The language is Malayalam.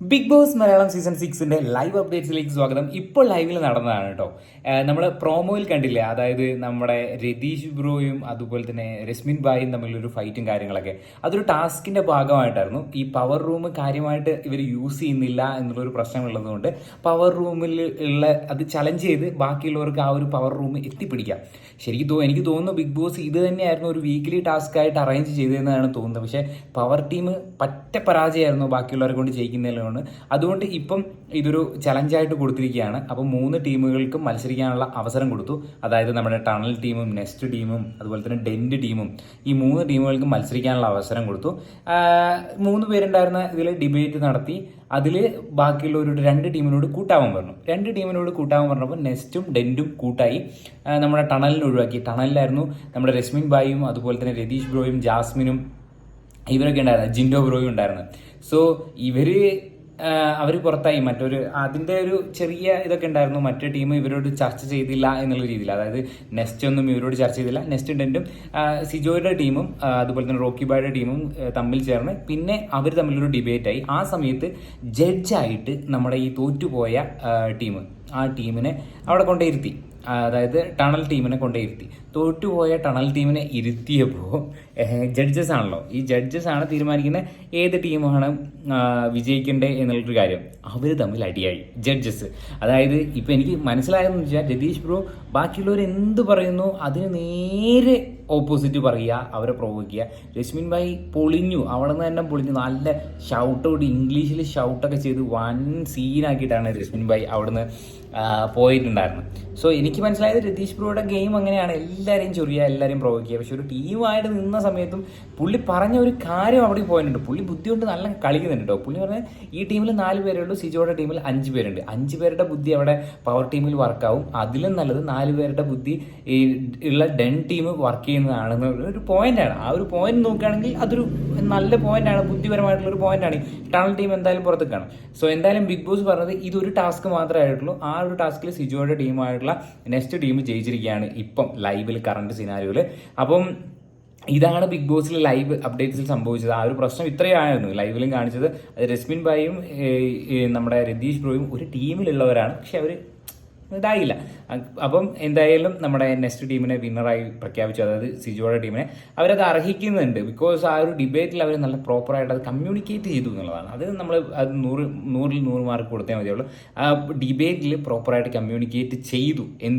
ബിഗ് ബോസ് മലയാളം സീസൺ സിക്സിന്റെ ലൈവ് അപ്ഡേറ്റ്സിലേക്ക് സ്വാഗതം. ഇപ്പോൾ ലൈവിൽ നടന്നതാണ് കേട്ടോ നമ്മൾ പ്രോമോയിൽ കണ്ടില്ലേ? അതായത് നമ്മുടെ രതീഷ് ബ്രോയും അതുപോലെ തന്നെ രശ്മിൻ ബായും തമ്മിലൊരു ഫൈറ്റും കാര്യങ്ങളൊക്കെ. അതൊരു ടാസ്കിന്റെ ഭാഗമായിട്ടായിരുന്നു. ഈ പവർ റൂം കാര്യമായിട്ട് ഇവർ യൂസ് ചെയ്യുന്നില്ല എന്നുള്ളൊരു പ്രശ്നമുള്ളതുകൊണ്ട് പവർ റൂമിൽ ഉള്ള അത് ചലഞ്ച് ചെയ്ത് ബാക്കിയുള്ളവർക്ക് ആ ഒരു പവർ റൂം എത്തിപ്പിടിക്കാം. ശരിക്കും തോ എനിക്ക് തോന്നുന്നു ബിഗ് ബോസ് ഇത് തന്നെയായിരുന്നു ഒരു വീക്ക്ലി ടാസ്ക് ആയിട്ട് അറേഞ്ച് ചെയ്തതെന്നാണ് തോന്നുന്നത്. പക്ഷേ പവർ ടീം പറ്റ പരാജയമായിരുന്നു ബാക്കിയുള്ളവരെ കൊണ്ട് ചെയ്യിക്കുന്നതിലാണ് അതുകൊണ്ട് ഇപ്പം ഇതൊരു ചലഞ്ചായിട്ട് കൊടുത്തിരിക്കുകയാണ്. അപ്പം മൂന്ന് ടീമുകൾക്കും മത്സരിക്കാനുള്ള അവസരം കൊടുത്തു. അതായത് നമ്മുടെ ടണൽ ടീമും നെസ്റ്റ് ടീമും അതുപോലെ തന്നെ ഡെന്റ് ടീമും ഈ മൂന്ന് ടീമുകൾക്കും മത്സരിക്കാനുള്ള അവസരം കൊടുത്തു. മൂന്ന് പേരുണ്ടായിരുന്ന ഇതിൽ ഡിബേറ്റ് നടത്തി. അതിൽ ബാക്കിയുള്ളവരോട് രണ്ട് ടീമിനോട് കൂട്ടാവാൻ പറഞ്ഞു. രണ്ട് ടീമിനോട് കൂട്ടാവാൻ പറഞ്ഞപ്പോൾ നെസ്റ്റും ഡെന്റും കൂട്ടായി. നമ്മുടെ ടണലിനെ ഒഴിവാക്കി. ടണലിലായിരുന്നു നമ്മുടെ രശ്മിൻ ബായും അതുപോലെ തന്നെ രതീഷ് ബ്രോയും ജാസ്മിനും ഇവരൊക്കെ ഉണ്ടായിരുന്നു ജിൻഡോ ബ്രോയും ഉണ്ടായിരുന്നു സോ ഇവർ അവർ പുറത്തായി. മറ്റൊരു അതിന്റെ ഒരു ചെറിയ ഇതൊക്കെ ഉണ്ടായിരുന്നു. മറ്റേ ടീം ഇവരോട് ചർച്ച ചെയ്തില്ല എന്നുള്ള രീതിയിൽ. അതായത് നെസ്റ്റ് ഒന്നും ഇവരോട് ചർച്ച ചെയ്തില്ല. നെസ്റ്റ് ടെന്റും സിജോയുടെ ടീമും അതുപോലെ തന്നെ റോക്കി ബായുടെ ടീമും തമ്മിൽ ചേർന്ന് പിന്നെ അവർ തമ്മിലൊരു ഡിബേറ്റായി ആ സമയത്ത് ജഡ്ജായിട്ട് നമ്മുടെ ഈ തോറ്റുപോയ ടീം ആ ടീമിനെ അവിടെ കൊണ്ടേ അതായത് ടണൽ ടീമിനെ കൊണ്ടേ ഇരുത്തി. തോറ്റുപോയ ടണൽ ടീമിനെ ഇരുത്തിയപ്പോൾ ജഡ്ജസ് ആണല്ലോ. ഈ ജഡ്ജസ് ആണ് തീരുമാനിക്കുന്നത് ഏത് ടീമാണ് വിജയിക്കേണ്ടത് വിജയിക്കണ്ടേ എന്നുള്ളൊരു കാര്യം. അവർ തമ്മിൽ അടിയായി ജഡ്ജസ് അതായത് ഇപ്പം എനിക്ക് മനസ്സിലായതെന്ന് വെച്ചാൽ ജതീഷ് ബ്രോ ബാക്കിയുള്ളവർ എന്ത് പറയുന്നു അതിന് നേരെ ഓപ്പോസിറ്റ് പറയുക അവരെ പ്രൊവോക്കുക രശ്മിൻ ഭായി പൊളിഞ്ഞു അവിടെ നിന്ന് തന്നെ പൊളിഞ്ഞു നല്ല ഷൗട്ടോട് ഇംഗ്ലീഷിൽ ഷൗട്ടൊക്കെ ചെയ്ത് വൻ സീനാക്കിയിട്ടാണ് രശ്മിൻ ഭായി നിന്ന് പോയിട്ടുണ്ടായിരുന്നത്. സോ എനിക്ക് മനസ്സിലായത് രതീഷ് ബ്രോയുടെ ഗെയിം അങ്ങനെയാണ്. എല്ലാവരെയും ചൊറിയുക എല്ലാവരെയും പ്രൊവോക്കുക പക്ഷെ ഒരു ടീമായിട്ട് നിന്ന സമയത്തും പുള്ളി പറഞ്ഞ ഒരു കാര്യം അവിടെ പോയിട്ടുണ്ട്. പുള്ളി ബുദ്ധി കൊണ്ട് നല്ല കളിക്കുന്നുണ്ട് കേട്ടോ പുള്ളി പറഞ്ഞാൽ ഈ ടീമിൽ നാല് പേരേ ഉള്ളൂ സിജോയുടെ ടീമിൽ അഞ്ച് പേരുണ്ട്. അഞ്ച് പേരുടെ ബുദ്ധി അവിടെ പവർ ടീമിൽ വർക്കാവും അതിലും നല്ലത് നാല് പേരുടെ ബുദ്ധി ഈ ഉള്ള ഡെൻ ടീം വർക്ക് ചെയ്യുന്നതാണെന്ന് ഒരു പോയിന്റാണ് ആ ഒരു പോയിന്റ് നോക്കുകയാണെങ്കിൽ അതൊരു നല്ല പോയിന്റാണ് ബുദ്ധിപരമായിട്ടുള്ള ഒരു പോയിന്റാണ് ടണൽ ടീം എന്തായാലും പുറത്ത് കാണും. സോ എന്തായാലും ബിഗ് ബോസ് പറഞ്ഞത് ഇതൊരു ടാസ്ക് മാത്രമേ ആയിട്ടുള്ളൂ. ആ ഒരു ടാസ്കിൽ സിജോയുടെ ടീമായിട്ടുള്ള നെക്സ്റ്റ് ടീം ജയിച്ചിരിക്കുകയാണ് ഇപ്പം ലൈവിൽ കറണ്ട് സിനാരിയോയിൽ അപ്പം ഇതാണ് ബിഗ് ബോസിൽ ലൈവ് അപ്ഡേറ്റ്സിൽ സംഭവിച്ചത്. ആ ഒരു പ്രശ്നം ഇത്രയായിരുന്നു ലൈവിലും കാണിച്ചത്. രശ്മിൻ ഭായും നമ്മുടെ രതീഷ് ബ്രോയും ഒരു ടീമിലുള്ളവരാണ്. പക്ഷെ അവർ ഇതായില്ല. അപ്പം എന്തായാലും നമ്മുടെ നെക്സ്റ്റ് ടീമിനെ വിന്നറായി പ്രഖ്യാപിച്ചു. അതായത് സിജോയുടെ ടീമിനെ അവരത് അർഹിക്കുന്നുണ്ട്. ബിക്കോസ് ആ ഒരു ഡിബേറ്റിൽ അവർ നല്ല പ്രോപ്പറായിട്ട് അത് കമ്മ്യൂണിക്കേറ്റ് ചെയ്തു എന്നുള്ളതാണ്. അത് നമ്മൾ അത് നൂറ് നൂറിൽ നൂറ് മാർക്ക് കൊടുത്തേ മതിയുള്ളൂ. ആ ഡിബേറ്റിൽ പ്രോപ്പറായിട്ട് കമ്മ്യൂണിക്കേറ്റ് ചെയ്തു. എന്ത്